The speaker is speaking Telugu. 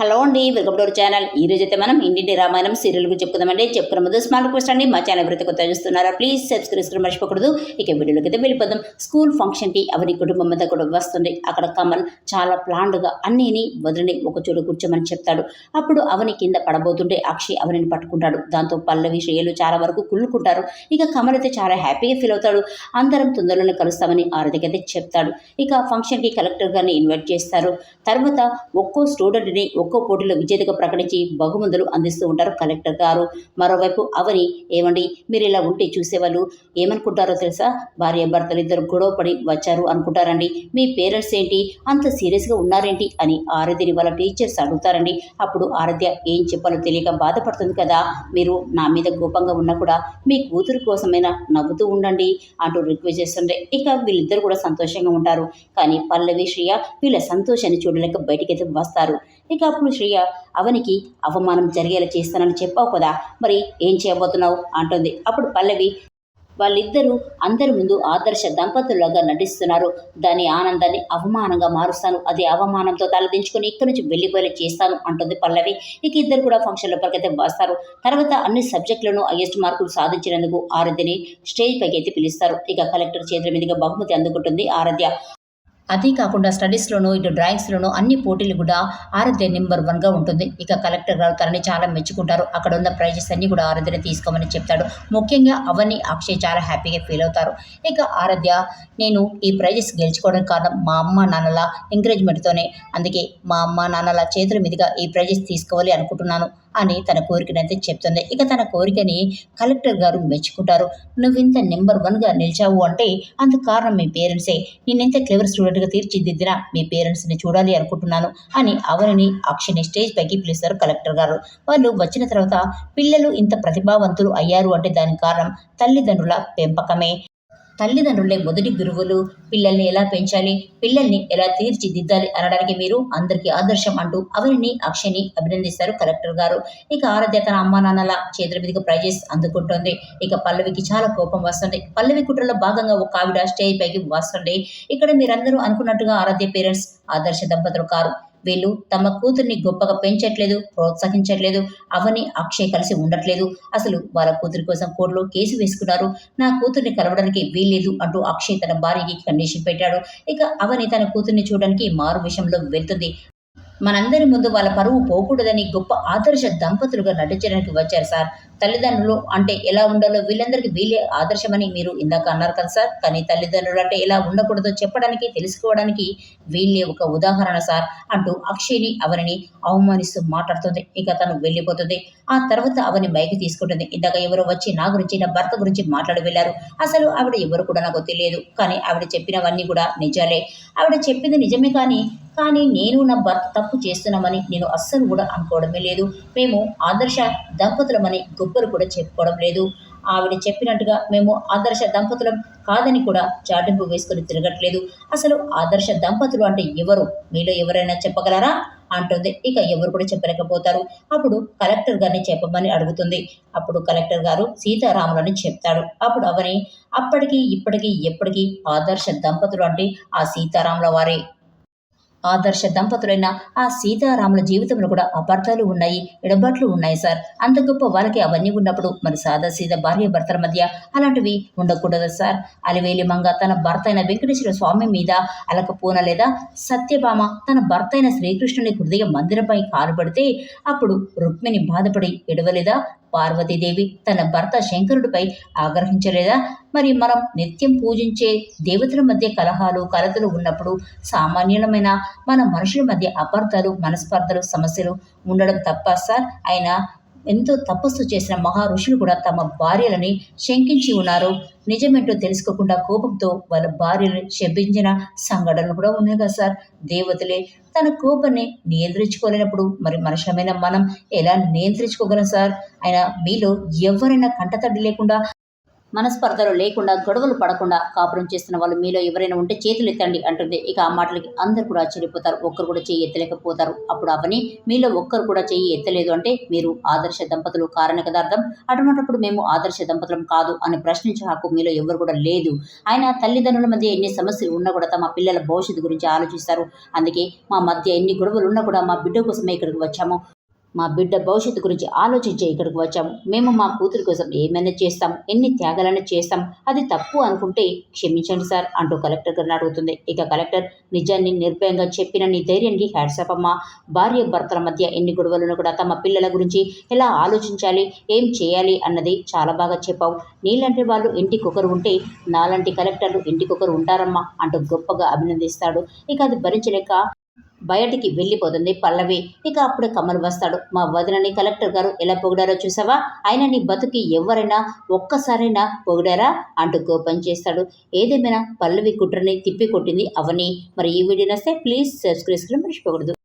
హలో అండి వెల్కమ్ టు అవర్ ఛానల్. ఈ రోజు అయితే మనం ఇండియన్ రామాయణం సీరియల్ గురించి చెప్పుకుందామండి. చెప్పుకున్న ముందు స్మాల్ రిక్వెస్ట్ అండి. మా ఛానల్ ఎవరైతే కొత్త చూస్తున్నారా ప్లీజ్ సబ్స్క్రైబ్ చేసుకోవడం మర్చిపోకూడదు. ఇక వీడియోలోకి అయితే వెళ్ళిపోదాం. స్కూల్ ఫంక్షన్కి అవని కుటుంబం అంతా కూడా వస్తుంది. అక్కడ కమల్ చాలా ప్లాండ్గా అన్నీని వదిలిని ఒక చోటు కూర్చోమని చెప్తాడు. అప్పుడు అవని కింద పడబోతుంటే అక్షయ్ అవనిని పట్టుకుంటాడు. దాంతో పల్లవి శ్రేయలు చాలా వరకు కుళ్ళుకుంటారు. ఇక కమల్ అయితే చాలా హ్యాపీగా ఫీల్ అవుతాడు. అందరం తొందరలోనే కలుస్తామని ఆరతికి అయితే చెప్తాడు. ఇక ఫంక్షన్కి కలెక్టర్ గారిని ఇన్వైట్ చేస్తారు. తర్వాత ఒక్కో స్టూడెంట్ని ఒక్కో పోటీలో విజేతగా ప్రకటించి బహుమతులు అందిస్తూ ఉంటారు కలెక్టర్ గారు. మరోవైపు అవని ఏమండి మీరు ఇలా ఉంటే చూసేవాళ్ళు ఏమనుకుంటారో తెలుసా? భార్య భర్తలు ఇద్దరు గొడవ పడి వచ్చారు అనుకుంటారండి. మీ పేరెంట్స్ ఏంటి? అంత సీరియస్గా ఉన్నారేంటి? అని ఆరాధ్యని వాళ్ళ టీచర్స్ అడుగుతారండి. అప్పుడు ఆరాధ్య ఏం చెప్పాలో తెలియక బాధపడుతుంది కదా. మీరు నా మీద కోపంగా ఉన్నా కూడా మీ కూతురు కోసమైనా నవ్వుతూ ఉండండి అంటూ రిక్వెస్ట్ చేస్తుంటే ఇక వీళ్ళిద్దరు కూడా సంతోషంగా ఉంటారు. కానీ పల్లవి శ్రియ వీళ్ళ సంతోషాన్ని చూడలేక బయటికైతే వస్తారు. ఇక అప్పుడు శ్రియ అవనికి అవమానం జరిగేలా చేస్తానని చెప్పావు కదా మరి ఏం చేయబోతున్నావు? అంటుంది. అప్పుడు పల్లవి వాళ్ళిద్దరూ అందరి ముందు ఆదర్శ దంపతులుగా నటిస్తున్నారు. దాని ఆనందాన్ని అవమానంగా మారుస్తాను. అది అవమానంతో తలదించుకొని ఇక్కడి నుంచి వెళ్ళిపోయేలా చేస్తాను అంటుంది పల్లవి. ఇక ఇద్దరు కూడా ఫంక్షన్ లోపలికైతే వస్తారు. తర్వాత అన్ని సబ్జెక్టులను హైయెస్ట్ మార్కులు సాధించినందుకు ఆరాధ్యని స్టేజ్ పైకి అయితే పిలుస్తారు. ఇక కలెక్టర్ చేతుల మీదుగా బహుమతి అందుకుంటుంది ఆరాధ్య. అదే కాకుండా స్టడీస్లోనూ ఇటు డ్రాయింగ్స్లోనూ అన్ని పోటీలు కూడా ఆరాధ్య నెంబర్ వన్గా ఉంటుంది. ఇక కలెక్టర్ గారు తనని చాలా మెచ్చుకుంటారు. అక్కడ ఉన్న ప్రైజెస్ అన్నీ కూడా ఆరాధ్యని తీసుకోమని చెప్తాడు. ముఖ్యంగా అవన్నీ అక్షయ్ చాలా హ్యాపీగా ఫీల్ అవుతారు. ఇక ఆరాధ్య నేను ఈ ప్రైజెస్ గెలుచుకోవడానికి కారణం మా అమ్మ నాన్నల ఎంకరేజ్మెంట్తోనే. అందుకే మా అమ్మ నాన్నల చేతుల మీదుగా ఈ ప్రైజెస్ తీసుకోవాలి అనుకుంటున్నాను. అని తన కోరికనైతే చెప్తుంది. ఇక తన కోరికని కలెక్టర్ గారు మెచ్చుకుంటారు. నువ్వు ఇంత నెంబర్ వన్గా నిలిచావు అంటే అంత కారణం మీ పేరెంట్సే. నేనెంత క్లెవర్ స్టూడెంట్గా తీర్చిదిద్దినా మీ పేరెంట్స్ని చూడాలి అనుకుంటున్నాను అని అవనిని అక్షని స్టేజ్ పైకి పిలుస్తారు కలెక్టర్ గారు. వాళ్ళు వచ్చిన తర్వాత పిల్లలు ఇంత ప్రతిభావంతులు అయ్యారు అంటే దానికి కారణం తల్లిదండ్రుల పెంపకమే. తల్లిదండ్రులే మొదటి గురువులు. పిల్లల్ని ఎలా పెంచాలి? పిల్లల్ని ఎలా తీర్చిదిద్దాలి అనడానికి మీరు అందరికీ ఆదర్శం అంటూ అవరిని అక్షని అభినందిస్తారు కలెక్టర్ గారు. ఇక ఆరాధ్య తన అమ్మా నాన్నల చేతుల మీదకి ప్రైజెస్ అందుకుంటుంది. ఇక పల్లవికి చాలా కోపం వస్తుంది. పల్లవి కుట్రలో భాగంగా ఒక ఆవిడ స్టేజ్ పైకి వస్తుంది. ఇక్కడ మీరందరూ అనుకున్నట్టుగా ఆరాధ్య పేరెంట్స్ ఆదర్శ దంపతులు కారు. వీళ్ళు తమ కూతుర్ని గొప్పగా పెంచట్లేదు ప్రోత్సహించట్లేదు అవని అక్షయ్ కలిసి ఉండట్లేదు. అసలు వాళ్ళ కూతురి కోసం కోర్టులో కేసు వేసుకున్నారు. నా కూతుర్ని కలవడానికి వీల్లేదు అంటూ అక్షయ్ తన భార్యకి కండిషన్ పెట్టాడు. ఇక అవని తన కూతుర్ని చూడడానికి మారు విషయంలో వెళ్తుంది. మనందరి ముందు వాళ్ళ పరువు పోకూడదని గొప్ప ఆదర్శ దంపతులుగా నటించడానికి వచ్చారు సార్. తల్లిదండ్రులు అంటే ఎలా ఉండాలో వీళ్ళందరికీ వీళ్ళే ఆదర్శమని మీరు ఇందాక అన్నారు కదా సార్. కానీ తల్లిదండ్రులు అంటే ఎలా ఉండకూడదో చెప్పడానికి తెలుసుకోవడానికి వీళ్ళే ఒక ఉదాహరణ సార్ అంటూ అక్షయ్ని అవనిని అవమానిస్తూ మాట్లాడుతుంది. ఇక తను వెళ్ళిపోతుంది. ఆ తర్వాత అవని మైకి తీసుకుంటుంది. ఇందాక ఎవరో వచ్చి నా గురించి నా భర్త గురించి మాట్లాడి వెళ్ళారు. అసలు ఆవిడ ఎవరు కూడా నాకు తెలియదు. కానీ ఆవిడ చెప్పినవన్నీ కూడా నిజాలే. ఆవిడ చెప్పింది నిజమే కానీ కానీ నేను నా భర్త తప్పు చేస్తున్నామని నేను అస్సలు కూడా అనుకోవడమే లేదు. మేము ఆదర్శ దంపతులమని గొప్పలు కూడా చెప్పుకోవడం లేదు. ఆవిడ చెప్పినట్టుగా మేము ఆదర్శ దంపతులం కాదని కూడా చాటింపు వేసుకొని తిరగట్లేదు. అసలు ఆదర్శ దంపతులు అంటే ఎవరు? మీలో ఎవరైనా చెప్పగలరా? అంటుంది. ఇక ఎవరు కూడా చెప్పలేకపోతారు. అప్పుడు కలెక్టర్ గారిని చెప్పమని అడుగుతుంది. అప్పుడు కలెక్టర్ గారు సీతారాములని చెప్తాడు. అప్పుడు అవని అప్పటికి ఇప్పటికీ ఎప్పటికీ ఆదర్శ దంపతులు అంటే ఆ సీతారాముల వారే. ఆదర్శ దంపతులైన ఆ సీతారాముల జీవితంలో కూడా అపార్థాలు ఉన్నాయి ఎడబాట్లు ఉన్నాయి సార్. అంత గొప్ప వాళ్ళకి అవన్నీ ఉన్నప్పుడు మరి సాదా సీదా భార్య భర్తల మధ్య అలాంటివి ఉండకూడదు సార్? అలివేలి మంగ తన భర్త అయిన వెంకటేశ్వర స్వామి మీద అలకపోన లేదా? సత్యభామ తన భర్త అయిన శ్రీకృష్ణుని హృదయ మందిరంపై కాలుపడితే అప్పుడు రుక్మిణి బాధపడి ఎడవలేదా? పార్వతీదేవి తన భర్త శంకరుడిపై ఆగ్రహించలేదా? మరి మనం నిత్యం పూజించే దేవతల మధ్య కలహాలు కలతలు ఉన్నప్పుడు సామాన్యులమైన మన మనుషుల మధ్య అపార్థాలు మనస్పర్ధలు సమస్యలు ఉండడం తప్ప సార్. ఆయన ఎంతో తపస్సు చేసిన మహా ఋషులు కూడా తమ భార్యలని శంకించి ఉన్నారు. నిజమేంటో తెలుసుకోకుండా కోపంతో వాళ్ళ భార్యను శపించిన సంఘటనలు కూడా ఉన్నాయి కదా సార్. దేవతలే తన కోపాన్ని నియంత్రించుకోలేనప్పుడు మరి మనుషులమైన మనం ఎలా నియంత్రించుకోగలం సార్? అయినా మీలో ఎవరైనా కంటతడి లేకుండా మనస్పర్ధలు లేకుండా గొడవలు పడకుండా కాపురం చేస్తున్న వాళ్ళు మీలో ఎవరైనా ఉంటే చేతులు ఎత్తండి అంటుంది. ఇక ఆ మాటలకి అందరు కూడా ఆశ్చర్యపోతారు. ఒక్కరు కూడా చేయి ఎత్తలేకపోతారు. అప్పుడు అవని మీలో ఒక్కరు కూడా చేయి ఎత్తలేదు అంటే మీరు ఆదర్శ దంపతులు కారణ కదార్థం అటువంటిప్పుడు మేము ఆదర్శ దంపతులం కాదు అని ప్రశ్నించే హక్కు మీలో ఎవరు కూడా లేదు. ఆయన తల్లిదండ్రుల మధ్య ఎన్ని సమస్యలు ఉన్నా కూడా తమ పిల్లల భవిష్యత్తు గురించి ఆలోచిస్తారు. అందుకే మా మధ్య ఎన్ని గొడవలు ఉన్నా కూడా మా బిడ్డ కోసమే ఇక్కడికి వచ్చాము. మా బిడ్డ భవిష్యత్తు గురించి ఆలోచించే ఇక్కడికి వచ్చాము. మేము మా కూతురి కోసం ఏమైనా చేస్తాం? ఎన్ని త్యాగాలైనా చేస్తాం? అది తప్పు అనుకుంటే క్షమించండి సార్ అంటూ కలెక్టర్ గారిని అడుగుతుంది. ఇక కలెక్టర్ నిజాన్ని నిర్భయంగా చెప్పిన నీ ధైర్యానికి హ్యాట్సాప్ అమ్మ. భార్య భర్తల మధ్య ఎన్ని గొడవలను కూడా తమ పిల్లల గురించి ఎలా ఆలోచించాలి? ఏం చేయాలి అన్నది చాలా బాగా చెప్పావు. నీలాంటి వాళ్ళు ఇంటికొకరు ఉంటే నాలాంటి కలెక్టర్లు ఇంటికొకరు ఉంటారమ్మా అంటూ గొప్పగా అభినందిస్తాడు. ఇక అది భరించలేక బయటికి వెళ్ళిపోతుంది పల్లవి. ఇక అప్పుడు కమల్ వస్తాడు. మా వదినని కలెక్టర్ గారు ఎలా పొగిడారో చూసావా? ఆయన నీ బతుకి ఎవరైనా ఒక్కసారైనా పొగిడారా? అంటూ కోపం చేస్తాడు. ఏదేమైనా పల్లవి కుట్రని తిప్పి కొట్టింది అవని. మరి ఈ వీడియో నస్తే ప్లీజ్ సబ్స్క్రైబ్ మర్చిపోకూడదు.